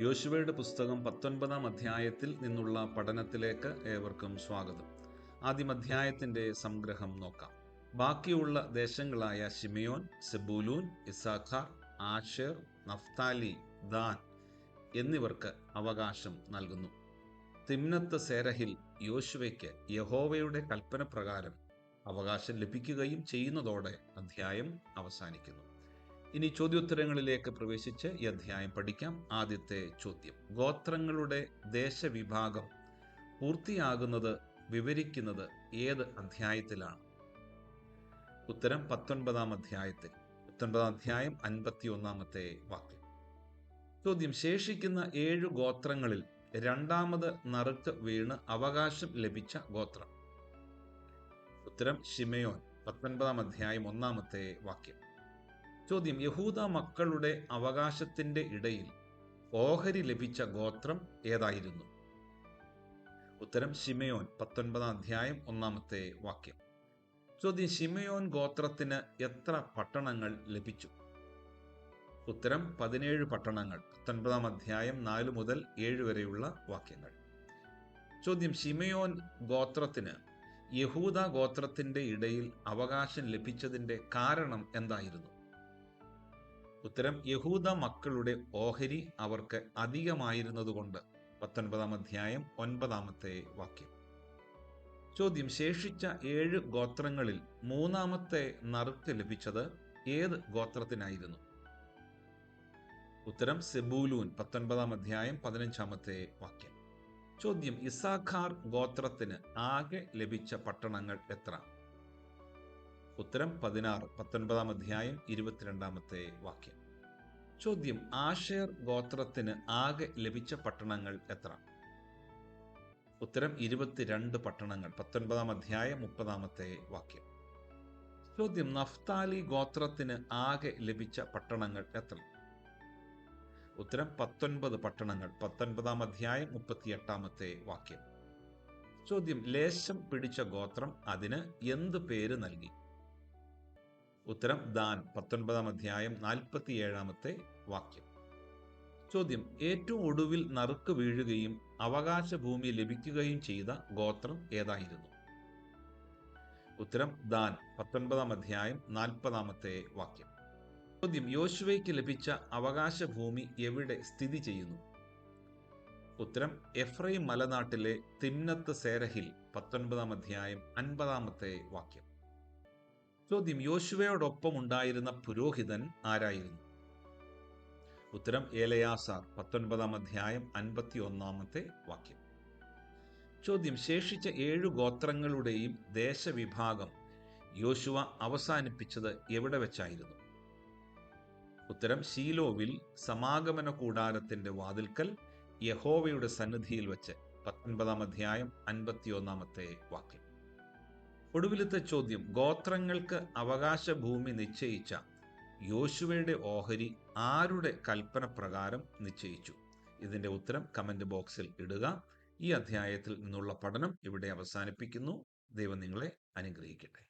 യോശുവയുടെ പുസ്തകം പത്തൊൻപതാം അധ്യായത്തിൽ നിന്നുള്ള പഠനത്തിലേക്ക് ഏവർക്കും സ്വാഗതം. ആദ്യം അധ്യായത്തിന്റെ സംഗ്രഹം നോക്കാം. ബാക്കിയുള്ള ദേശങ്ങളായ Simeon Zebulun Issachar Asher Naphtali Dan എന്നിവർക്ക് അവകാശം നൽകുന്നു. തിമ്നത്ത് സേരഹിൽ യോശുവയ്ക്ക് യഹോവയുടെ കൽപ്പന പ്രകാരം അവകാശം ലഭിക്കുകയും ചെയ്യുന്നതോടെ അധ്യായം അവസാനിക്കുന്നു. ഇനി ചോദ്യോത്തരങ്ങളിലേക്ക് പ്രവേശിച്ച് ഈ അധ്യായം പഠിക്കാം. ആദ്യത്തെ ചോദ്യം. ഗോത്രങ്ങളുടെ ദേശവിഭാഗം പൂർത്തിയാകുന്നത് വിവരിക്കുന്നത് ഏത് അധ്യായത്തിലാണ്? ഉത്തരം പത്തൊൻപതാം അധ്യായത്തിൽ. പത്തൊൻപതാം അധ്യായം അൻപത്തി ഒന്നാമത്തെ വാക്യം. ചോദ്യം. ശേഷിക്കുന്ന ഏഴു ഗോത്രങ്ങളിൽ രണ്ടാമത് നറുക്ക് വീണ് അവകാശം ലഭിച്ച ഗോത്രം. ഉത്തരം ഷിമയോൻ പത്തൊൻപതാം അധ്യായം ഒന്നാമത്തെ വാക്യം. ചോദ്യം യഹൂദ മക്കളുടെ അവകാശത്തിന്റെ ഇടയിൽ ഓഹരി ലഭിച്ച ഗോത്രം ഏതായിരുന്നു? ഉത്തരം ഷിമയോൻ പത്തൊൻപതാം അധ്യായം ഒന്നാമത്തെ വാക്യം. ചോദ്യം ഷിമയോൻ ഗോത്രത്തിന് എത്ര പട്ടണങ്ങൾ ലഭിച്ചു? ഉത്തരം പതിനേഴ് പട്ടണങ്ങൾ പത്തൊൻപതാം അധ്യായം നാല് മുതൽ ഏഴ് വരെയുള്ള വാക്യങ്ങൾ. ചോദ്യം ഷിമയോൻ ഗോത്രത്തിന് യഹൂദ ഗോത്രത്തിന്റെ ഇടയിൽ അവകാശം ലഭിച്ചതിന്റെ കാരണം എന്തായിരുന്നു? ഉത്തരം യഹൂദ മക്കളുടെ ഓഹരി അവർക്ക് അധികമായിരുന്നതുകൊണ്ട്. പത്തൊൻപതാം അധ്യായം ഒൻപതാമത്തെ വാക്യം. ചോദ്യം ശേഷിച്ച ഏഴ് ഗോത്രങ്ങളിൽ മൂന്നാമത്തെ നറുക്ക് ലഭിച്ചത് ഏത് ഗോത്രത്തിനായിരുന്നു? ഉത്തരം സെബൂലൂൻ പത്തൊൻപതാം അധ്യായം പതിനഞ്ചാമത്തെ വാക്യം. ചോദ്യം ഇസാഖാർ ഗോത്രത്തിന് ആകെ ലഭിച്ച പട്ടണങ്ങൾ എത്ര? ഉത്തരം പതിനാറ് പത്തൊൻപതാം അധ്യായം ഇരുപത്തിരണ്ടാമത്തെ വാക്യം. ചോദ്യം ആഷേർ ഗോത്രത്തിന് ആകെ ലഭിച്ച പട്ടണങ്ങൾ എത്ര? ഉത്തരം ഇരുപത്തിരണ്ട് പട്ടണങ്ങൾ പത്തൊൻപതാം അധ്യായം മുപ്പതാമത്തെ വാക്യം. ചോദ്യം നഫ്താലി ഗോത്രത്തിന് ആകെ ലഭിച്ച പട്ടണങ്ങൾ എത്ര? ഉത്തരം പത്തൊൻപത് പട്ടണങ്ങൾ പത്തൊൻപതാം അധ്യായം മുപ്പത്തിയെട്ടാമത്തെ വാക്യം. ചോദ്യം ലേശം പിടിച്ച ഗോത്രം അതിന് എന്ത് പേര് നൽകി? ഉത്തരം ദാൻ പത്തൊൻപതാം അധ്യായം നാൽപ്പത്തിയേഴാമത്തെ വാക്യം. ചോദ്യം ഏറ്റവും ഒടുവിൽ നറുക്ക് വീഴുകയും അവകാശ ഭൂമി ലഭിക്കുകയും ചെയ്ത ഗോത്രം ഏതായിരുന്നു? ഉത്തരം ദാൻ പത്തൊൻപതാം അധ്യായം നാൽപ്പതാമത്തെ വാക്യം. ചോദ്യം യോശുവയ്ക്ക് ലഭിച്ച അവകാശ ഭൂമി എവിടെ സ്ഥിതി ചെയ്യുന്നു? ഉത്തരം എഫ്രൈം മലനാട്ടിലെ തിന്നത്ത് സേരഹിൽ പത്തൊൻപതാം അധ്യായം അൻപതാമത്തെ വാക്യം. ചോദ്യം യോശുവയോടൊപ്പം ഉണ്ടായിരുന്ന പുരോഹിതൻ ആരായിരുന്നു? ഉത്തരം ഏലയാസാർ പത്തൊൻപതാം അധ്യായം അൻപത്തി ഒന്നാമത്തെ വാക്യം. ചോദ്യം ശേഷിച്ച ഏഴു ഗോത്രങ്ങളുടെയും ദേശവിഭാഗം യോശുവ അവസാനിപ്പിച്ചത് എവിടെ വെച്ചായിരുന്നു? ഉത്തരം ശീലോവിൽ സമാഗമന കൂടാരത്തിന്റെ വാതിൽക്കൽ യഹോവയുടെ സന്നിധിയിൽ വെച്ച് പത്തൊൻപതാം അധ്യായം അൻപത്തിയൊന്നാമത്തെ വാക്യം. ഒടുവിലത്തെ ചോദ്യം ഗോത്രങ്ങൾക്ക് അവകാശ ഭൂമി നിശ്ചയിച്ച യോശുവയുടെ ഓഹരി ആരുടെ കൽപ്പന പ്രകാരം നിശ്ചയിച്ചു? ഇതിന്റെ ഉത്തരം കമന്റ് ബോക്സിൽ ഇടുക. ഈ അധ്യായത്തിൽ നിന്നുള്ള പഠനം ഇവിടെ അവസാനിപ്പിക്കുന്നു. ദൈവം നിങ്ങളെ അനുഗ്രഹിക്കട്ടെ.